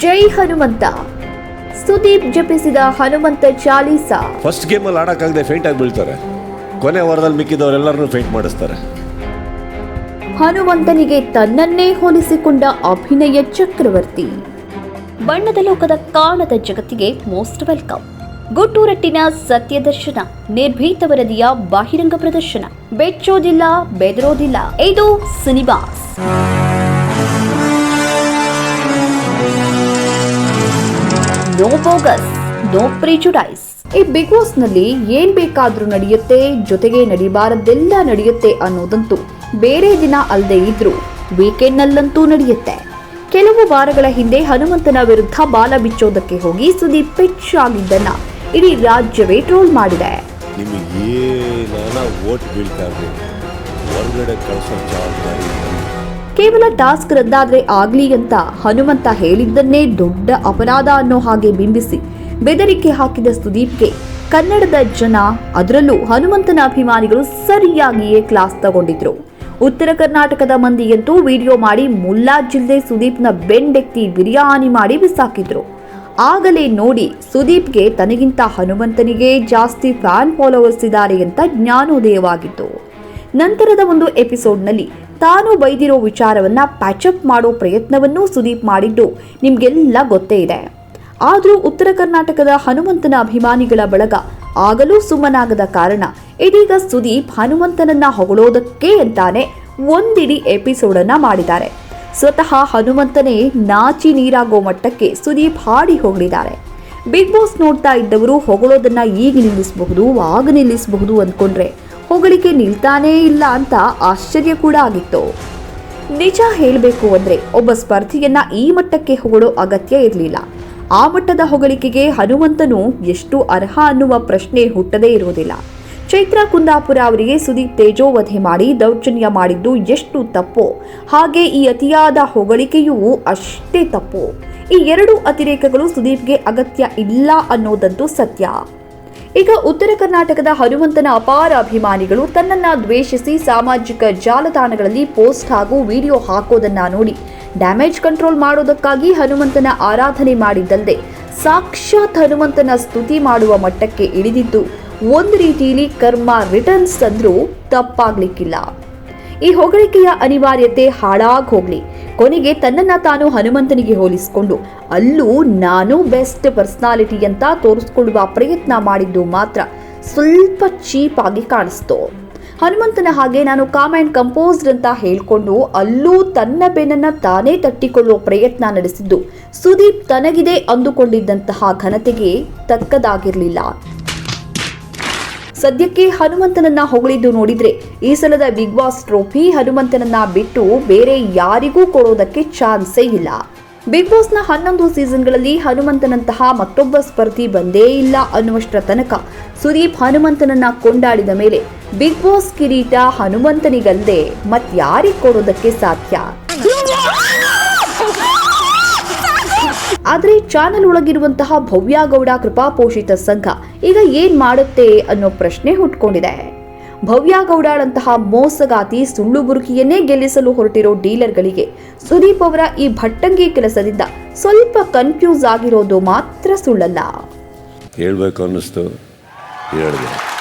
ಜೈ ಹನುಮಂತ. ಸುದೀಪ್ ಜಪಿಸಿದ Hanumantha Chalisa. First game ಅಲ್ಲಿ ಆಡಕ್ಕಾಗದೆ ಫೇಂಟ್ ಆಗಿ ಬೀಳ್ತಾರೆ. ಕೊನೆ ವಾರದಲ್ಲಿ ಮಿಕ್ಕಿದವರೆಲ್ಲರನ್ನೂ ಫೇಂಟ್ ಮಾಡಿಸ್ತಾರೆ. ಹನುಮಂತನಿಗೆ ತನ್ನನ್ನೇ ಹೋಲಿಸಿಕೊಂಡ ಅಭಿನಯ ಚಕ್ರವರ್ತಿ. ಬಣ್ಣದ ಲೋಕದ ಕಾಣದ ಜಗತ್ತಿಗೆ ಮೋಸ್ಟ್ ವೆಲ್ಕಮ್ ಗುಟ್ಟೂರಟ್ಟಿನ ಸತ್ಯದರ್ಶನ ನಿರ್ಭೀತ ವರದಿಯ ಬಹಿರಂಗ ಪ್ರದರ್ಶನ. ಬೆಚ್ಚೋದಿಲ್ಲ ಬೆದರೋದಿಲ್ಲ. ಇದು cinemas. No bogus, no prejudice. ಈ ಬಿಗ್ ಬಾಸ್ನಲ್ಲಿ ಏನ್ ಬೇಕಾದ್ರೂ ನಡೆಯುತ್ತೆ, ಜೊತೆಗೆ ನಡಿಬಾರದೆಲ್ಲ ನಡೆಯುತ್ತೆ ಅನ್ನೋದಂತೂ ಬೇರೆ ದಿನ ಅಲ್ಲದೆ ಇದ್ರೂ ವೀಕೆಂಡ್ ನಲ್ಲಂತೂ ನಡೆಯುತ್ತೆ. ಕೆಲವು ವಾರಗಳ ಹಿಂದೆ ಹನುಮಂತನ ವಿರುದ್ಧ ಬಾಲ ಬಿಚ್ಚೋದಕ್ಕೆ ಹೋಗಿ ಸುದೀಪ್ ಪೆಚ್ಚಾಗಿದ್ದನ್ನ ಇಡೀ ರಾಜ್ಯವೇ ಟ್ರೋಲ್ ಮಾಡಿದೆ. ನಿಮಗೆ ಓಟ್ ಬೀಳ್ತಾ ಹೊರಗಡೆ ಕಳಿಸೋ ಜವಾಬ್ದಾರಿ. ಕೇವಲ ಟಾಸ್ಕ್ ರದ್ದಾದ್ರೆ ಆಗ್ಲಿ ಅಂತ ಹನುಮಂತ ಹೇಳಿದ್ದನ್ನೇ ದೊಡ್ಡ ಅಪರಾಧ ಅನ್ನೋ ಹಾಗೆ ಬಿಂಬಿಸಿ ಬೆದರಿಕೆ ಹಾಕಿದ ಸುದೀಪ್ಗೆ ಕನ್ನಡದ ಜನ ಅದರಲ್ಲೂ ಹನುಮಂತನ ಅಭಿಮಾನಿಗಳು ಸರಿಯಾಗಿಯೇ ಕ್ಲಾಸ್ ತಗೊಂಡಿದ್ರು. ಉತ್ತರ ಕರ್ನಾಟಕದ ಮಂದಿಯಂತೂ ವಿಡಿಯೋ ಮಾಡಿ ಮುಲ್ಲಾ ಜಿಲ್ಲೆ ಸುದೀಪ್ನ ಬೆಂಡೆತ್ತಿ ಬಿರಿಯಾನಿ ಮಾಡಿ ಬಿಸಾಕಿದ್ರು. ಆಗಲೇ ನೋಡಿ ಸುದೀಪ್ಗೆ ತನಗಿಂತ ಹನುಮಂತನಿಗೆ ಜಾಸ್ತಿ ಫ್ಯಾನ್ ಫಾಲೋವರ್ಸ್ ಇದ್ದಾರೆ ಅಂತ ಜ್ಞಾನೋದಯವಾಗಿತ್ತು. ನಂತರದ ಒಂದು ಎಪಿಸೋಡ್ನಲ್ಲಿ ತಾನು ಬೈದಿರೋ ವಿಚಾರವನ್ನ ಪ್ಯಾಚಪ್ ಮಾಡೋ ಪ್ರಯತ್ನವನ್ನೂ ಸುದೀಪ್ ಮಾಡಿದ್ದು ನಿಮ್ಗೆಲ್ಲ ಗೊತ್ತೇ ಇದೆ. ಆದರೂ ಉತ್ತರ ಕರ್ನಾಟಕದ ಹನುಮಂತನ ಅಭಿಮಾನಿಗಳ ಬಳಗ ಆಗಲೂ ಸುಮ್ಮನಾಗದ ಕಾರಣ ಇದೀಗ ಸುದೀಪ್ ಹನುಮಂತನನ್ನ ಹೊಗಳೋದಕ್ಕೆ ಅಂತಾನೆ ಒಂದಿಡೀ ಎಪಿಸೋಡ್ ಅನ್ನ ಮಾಡಿದ್ದಾರೆ. ಸ್ವತಃ ಹನುಮಂತನೇ ನಾಚಿ ನೀರಾಗೋ ಮಟ್ಟಕ್ಕೆ ಸುದೀಪ್ ಹಾಡಿ ಹೊಗಳಿದ್ದಾರೆ. ಬಿಗ್ ಬಾಸ್ ನೋಡ್ತಾ ಇದ್ದವರು ಹೊಗಳೋದನ್ನ ಈಗ ನಿಲ್ಲಿಸಬಹುದು, ಆಗ ನಿಲ್ಲಿಸಬಹುದು ಅಂದ್ಕೊಂಡ್ರೆ ಹೊಗಳಿಕೆ ನಿಲ್ತಾನೇ ಇಲ್ಲ ಅಂತ ಆಶ್ಚರ್ಯ ಕೂಡ ಆಗಿತ್ತು. ನಿಜ ಹೇಳಬೇಕು ಅಂದ್ರೆ ಒಬ್ಬ ಸ್ಪರ್ಧಿಯನ್ನ ಈ ಮಟ್ಟಕ್ಕೆ ಹೊಗಳೋ ಅಗತ್ಯ ಇರಲಿಲ್ಲ. ಆ ಮಟ್ಟದ ಹೊಗಳಿಕೆಗೆ ಹನುಮಂತನು ಎಷ್ಟು ಅರ್ಹ ಅನ್ನುವ ಪ್ರಶ್ನೆ ಹುಟ್ಟದೇ ಇರುವುದಿಲ್ಲ. ಚೈತ್ರ ಕುಂದಾಪುರ ಅವರಿಗೆ ಸುದೀಪ್ ತೇಜೋವಧೆ ಮಾಡಿ ದೌರ್ಜನ್ಯ ಮಾಡಿದ್ದು ಎಷ್ಟು ತಪ್ಪು? ಹಾಗೆ ಈ ಅತಿಯಾದ ಹೊಗಳಿಕೆಯೂ ಅಷ್ಟೇ ತಪ್ಪು. ಈ ಎರಡು ಅತಿರೇಕಗಳು ಸುದೀಪ್ಗೆ ಅಗತ್ಯ ಇಲ್ಲ ಅನ್ನೋದಂತೂ ಸತ್ಯ. ಈಗ ಉತ್ತರ ಕರ್ನಾಟಕದ ಹನುಮಂತನ ಅಪಾರ ಅಭಿಮಾನಿಗಳು ತನ್ನನ್ನ ದ್ವೇಷಿಸಿ ಸಾಮಾಜಿಕ ಜಾಲತಾಣಗಳಲ್ಲಿ ಪೋಸ್ಟ್ ಹಾಗೂ ವಿಡಿಯೋ ಹಾಕೋದನ್ನ ನೋಡಿ ಡ್ಯಾಮೇಜ್ ಕಂಟ್ರೋಲ್ ಮಾಡೋದಕ್ಕಾಗಿ ಹನುಮಂತನ ಆರಾಧನೆ ಮಾಡಿದ್ದಲ್ಲದೆ ಸಾಕ್ಷಾತ್ ಹನುಮಂತನ ಸ್ತುತಿ ಮಾಡುವ ಮಟ್ಟಕ್ಕೆ ಇಳಿದಿದ್ದು, ಒಂದು ರೀತಿಯಲ್ಲಿ ಕರ್ಮ ರಿಟರ್ನ್ಸ್ ಅಂದ್ರೂ ತಪ್ಪಾಗ್ಲಿಕ್ಕಿಲ್ಲ. ಈ ಹೊಗಳಿಕೆಯ ಅನಿವಾರ್ಯತೆ ಹಾಳಾಗ್ ಹೋಗ್ಲಿ. ಕೊನೆಗೆ ತನ್ನನ್ನ ತಾನು ಹನುಮಂತನಿಗೆ ಹೋಲಿಸಿಕೊಂಡು, ಅಲ್ಲೂ ನಾನು ಬೆಸ್ಟ್ ಪರ್ಸನಾಲಿಟಿ ಅಂತ ತೋರಿಸ್ಕೊಳ್ಳುವ ಪ್ರಯತ್ನ ಮಾಡಿದ್ದು ಮಾತ್ರ ಸ್ವಲ್ಪ ಚೀಪ್ ಆಗಿ ಕಾಣಿಸ್ತು. ಹನುಮಂತನ ಹಾಗೆ ನಾನು ಕಾಮ್ ಆ್ಯಂಡ್ ಕಂಪೋಸ್ಡ್ ಅಂತ ಹೇಳಿಕೊಂಡು, ಅಲ್ಲೂ ತನ್ನ ಬೆನ್ನನ್ನು ತಾನೇ ತಟ್ಟಿಕೊಳ್ಳುವ ಪ್ರಯತ್ನ ನಡೆಸಿದ್ದು. ಸುದೀಪ್ ತನಗಿದೆ ಅಂದುಕೊಂಡಿದ್ದಂತಹ ಘನತೆಗೆ ತಕ್ಕದಾಗಿರಲಿಲ್ಲ. ಸದ್ಯಕ್ಕೆ ಹನುಮಂತನನ್ನ ಹೊಗಳಿದ್ದು ನೋಡಿದ್ರೆ ಈ ಸಲದ ಬಿಗ್ ಬಾಸ್ ಟ್ರೋಫಿ ಹನುಮಂತನನ್ನ ಬಿಟ್ಟು ಬೇರೆ ಯಾರಿಗೂ ಕೊಡೋದಕ್ಕೆ ಚಾನ್ಸೇ ಇಲ್ಲ. ಬಿಗ್ ಬಾಸ್ನ ಹನ್ನೊಂದು ಸೀಸನ್ಗಳಲ್ಲಿ ಹನುಮಂತನಂತಹ ಮತ್ತೊಬ್ಬ ಸ್ಪರ್ಧಿ ಬಂದೇ ಇಲ್ಲ ಅನ್ನುವಷ್ಟರ ತನಕ ಸುದೀಪ್ ಹನುಮಂತನನ್ನ ಕೊಂಡಾಡಿದ ಮೇಲೆ ಬಿಗ್ ಬಾಸ್ ಕಿರೀಟ ಹನುಮಂತನಿಗಲ್ಲದೆ ಮತ್ಯಾರಿಗೆ ಕೊಡೋದಕ್ಕೆ ಸಾಧ್ಯ? ಆದ್ರೆ ಚಾನೆಲ್ ಒಳಗಿರುವಂತಹ ಭವ್ಯಗೌಡ ಕೃಪಾಪೋಷಿತ ಸಂಘ ಈಗ ಏನ್ ಮಾಡುತ್ತೆ ಅನ್ನೋ ಪ್ರಶ್ನೆ ಹುಟ್ಕೊಂಡಿದೆ. ಭವ್ಯಗೌಡಳಂತಹ ಮೋಸಗಾತಿ ಸುಳ್ಳು ಬುರುಕಿಯನ್ನೇ ಗೆಲ್ಲಿಸಲು ಹೊರಟಿರೋ ಡೀಲರ್ಗಳಿಗೆ ಸುದೀಪ್ ಅವರ ಈ ಭಟ್ಟಂಗಿ ಕೆಲಸದಿಂದ ಸ್ವಲ್ಪ ಕನ್ಫ್ಯೂಸ್ ಆಗಿರೋದು ಮಾತ್ರ ಸುಳ್ಳಲ್ಲ. ಹೇಳ್ಬೇಕು ಅನ್ನಿಸ್ತು. ಹೇಳಿದೆ.